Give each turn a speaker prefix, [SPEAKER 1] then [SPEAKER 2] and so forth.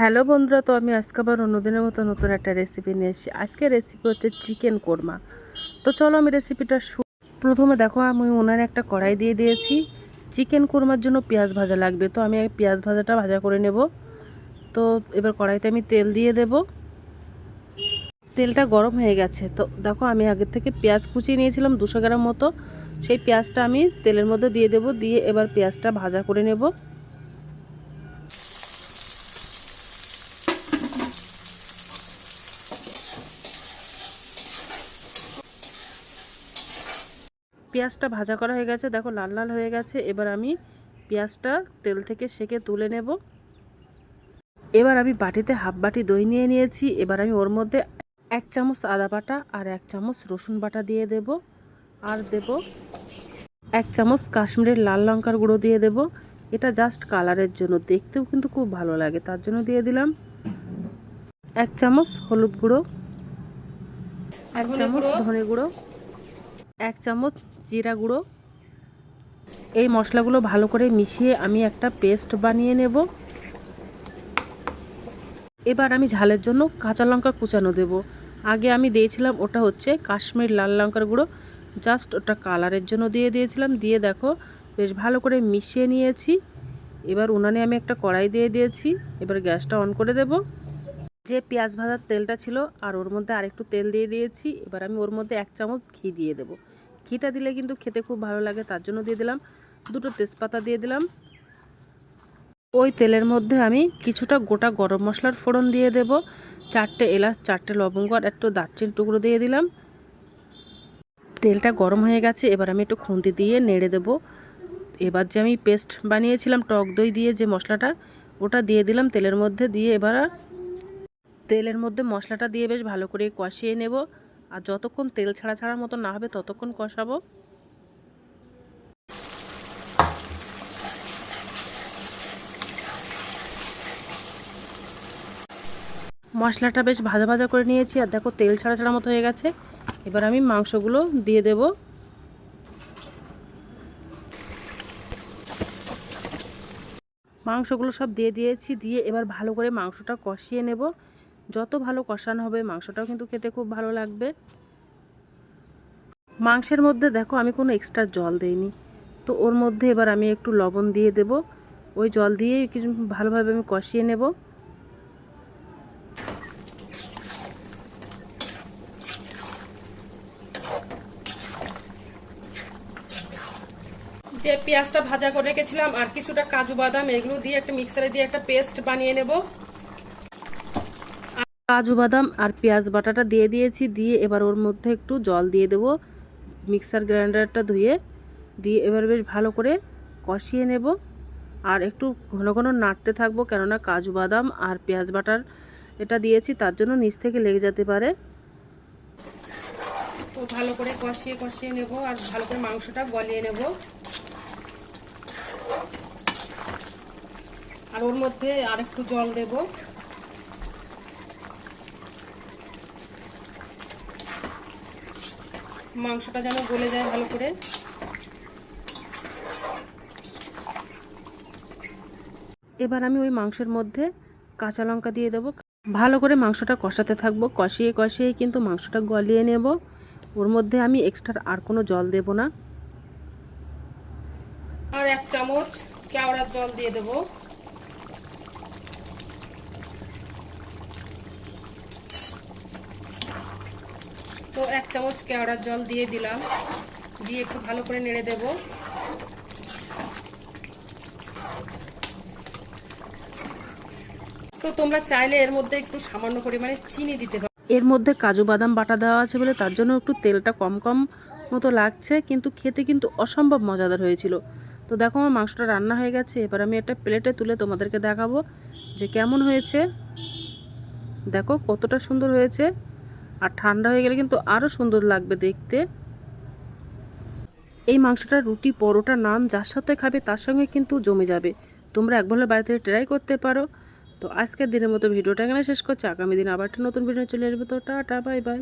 [SPEAKER 1] Hello বন্ধুরা, তো আমি আজকে আবার অন্যদিনের মতো নতুন একটা রেসিপি নিয়ে এসেছি। আজকে রেসিপি হচ্ছে চিকেন কোরমা তো চলো আমি রেসিপিটা প্রথমে দেখো, আমি ওনার একটা কড়াই দিয়ে দিয়েছি। চিকেন কোরমার জন্য পেঁয়াজ ভাজা লাগবে। তো আমি পেঁয়াজ ভাজাটা ভাজা করে নেব। তো এবার কড়াইতে আমি তেল দিয়ে দেব। তেলটা গরম হয়ে গেছে। তো দেখো, আমি আগের থেকে পেঁয়াজ কুচিয়ে নিয়েছিলাম দুশো গ্রাম মতো। সেই পেঁয়াজটা আমি তেলের মধ্যে দিয়ে দেব। দিয়ে এবার পেঁয়াজটা ভাজা করে নেব। পেঁয়াজটা ভাজা করা হয়ে গেছে। দেখো লাল লাল হয়ে গেছে। এবার আমি পেঁয়াজটা তেল থেকে সেকে তুলে নেব। এবার আমি বাটিতে হাফ বাটি দই নিয়ে নিয়েছি। এবার আমি ওর মধ্যে এক চামচ আদা বাটা আর এক চামচ রসুন বাটা দিয়ে দেব। আর দেব এক চামচ কাশ্মীরের লাল লঙ্কার গুঁড়ো দিয়ে দেব। এটা জাস্ট কালারের জন্য। দেখতেও কিন্তু খুব ভালো লাগে তার জন্য দিয়ে দিলাম এক চামচ হলুদ গুঁড়ো এক চামচ ধনে গুঁড়ো এক চামচ জিরা গুঁড়ো। এই মশলাগুলো ভালো করে মিশিয়ে আমি একটা পেস্ট বানিয়ে নেব। এবার আমি ঝালের জন্য কাঁচা লঙ্কা কুচানো দেব। আগে আমি দিয়েছিলাম ওটা হচ্ছে কাশ্মীর লাল লঙ্কার গুঁড়ো। জাস্ট ওটা কালারের জন্য দিয়ে দিয়েছিলাম। দিয়ে দেখো বেশ ভালো করে মিশিয়ে নিয়েছি। এবার উনানে আমি একটা কড়াই দিয়ে দিয়েছি। এবার গ্যাসটা অন করে দেব। যে পেঁয়াজ ভাজার তেলটা ছিল আর ওর মধ্যে আরেকটু তেল দিয়ে দিয়েছি। এবার আমি ওর মধ্যে এক চামচ ঘি দিয়ে দেবো। ঘিটা দিলে কিন্তু খেতে খুব ভালো লাগে, তার জন্য দিয়ে দিলাম দুটো তেজপাতা দিয়ে দিলাম। ওই তেলের মধ্যে আমি কিছুটা গোটা গরম মশলার ফোড়ন দিয়ে দেব, চারটে এলাচ, চারটে লবঙ্গ আর একটু দারচিনি টুকরো দিয়ে দিলাম। তেলটা গরম হয়ে গেছে, এবার আমি একটু খুন্তি দিয়ে নেড়ে দেব। এবার যে আমি পেস্ট বানিয়েছিলাম, টক দই দিয়ে যে মশলাটা, ওটা দিয়ে দিলাম তেলের মধ্যে দিয়ে এবার তেলের মধ্যে মশলাটা দিয়ে বেশ ভালো করে কষিয়ে নেব। আর যতক্ষণ তেল ছাড়া ছাড়ার মতো না হবে, ততক্ষণ কষাবো। মশলাটা বেশ ভাজা ভাজা করে নিয়েছি, আর দেখো তেল ছাড়া ছাড়া মতো হয়ে গেছে। এবার আমি মাংসগুলো দিয়ে দেব। মাংসগুলো সব দিয়ে দিয়েছি, দিয়ে এবার ভালো করে মাংসটা কষিয়ে নেব। যত ভালো কষানো হবে মাংসটাও কিন্তু খেতে খুব ভালো লাগবে। মাংসের মধ্যে দেখো আমি কোনো এক্সট্রা জল দেইনি। তো ওর মধ্যে এবার আমি একটু লবণ দিয়ে দেব। ওই জল দিয়ে কিছু ভালোভাবে আমি কষিয়ে নেব। যে পেঁয়াজটা ভাজা করে রেখেছিলাম আর কিছুটা কাজু বাদাম, এগুলো দিয়ে একটা মিক্সারে দিয়ে একটা পেস্ট বানিয়ে নেব। কাজু বাদাম আর পেঁয়াজ বাটাটা দিয়ে দিয়েছি, দিয়ে এবার ওর মধ্যে একটু জল দিয়ে দেব। মিক্সার গ্রাইন্ডারটা ধুয়ে দিয়ে এবার বেশ ভালো করে কষিয়ে নেব। আর একটু ঘন ঘন নাড়তে থাকব, কেননা কাজু বাদাম আর পেঁয়াজ বাটার এটা দিয়েছি, তার জন্য নিচ থেকে লেগে যেতে পারে। তো ভালো করে কষিয়ে কষিয়ে নেব আর ভালো করে মাংসটা গলিয়ে নেব। আর ওর মধ্যে আর একটু জল দেব। মাংসটা যেন গলে যায় ভালো করে। এবার আমি ওই মাংসের মধ্যে কাঁচা লঙ্কা দিয়ে দেবো। ভালো করে মাংসটা কষাতে থাকব। কষিয়ে কষিয়ে কিন্তু মাংসটা গলিয়ে নেব। ওর মধ্যে আমি এক্সট্রা আর কোনো জল দেব না। আর এক চামচ কেওড়ার জল দিয়ে দেব। তো এক চামচ কেওড়ার জল দিয়ে দিলাম। দিয়ে একটু ভালো করে নেড়ে দেব। তো তোমরা চাইলে এর মধ্যে একটু সামান্য পরিমাণে চিনি দিতে পারো। এর মধ্যে কাজু বাদাম বাটা দেওয়া আছে বলে তার জন্য একটু তেলটা কম কম মতো লাগছে, কিন্তু খেতে কিন্তু অসম্ভব মজাদার হয়েছিল। তো দেখো আমার মাংসটা রান্না হয়ে গেছে, এবার আমি একটা প্লেটে তুলে তোমাদেরকে দেখাবো যে কেমন হয়েছে। দেখো কতটা সুন্দর হয়েছে। ঠান্ডা হয়ে গেলে কিন্তু আরও সুন্দর লাগবে দেখতে। এই মাংসটা রুটি পরোটা নান যার সাথে খাবে তার সঙ্গে কিন্তু জমে যাবে। তোমরা একবার বাড়িতে ট্রাই করতে পারো। তো আজকের দিনের মতো ভিডিওটা এখানে শেষ করছি। আগামী দিন আবার একটা নতুন ভিডিও চলে আসবে। তো টাটা বাই বাই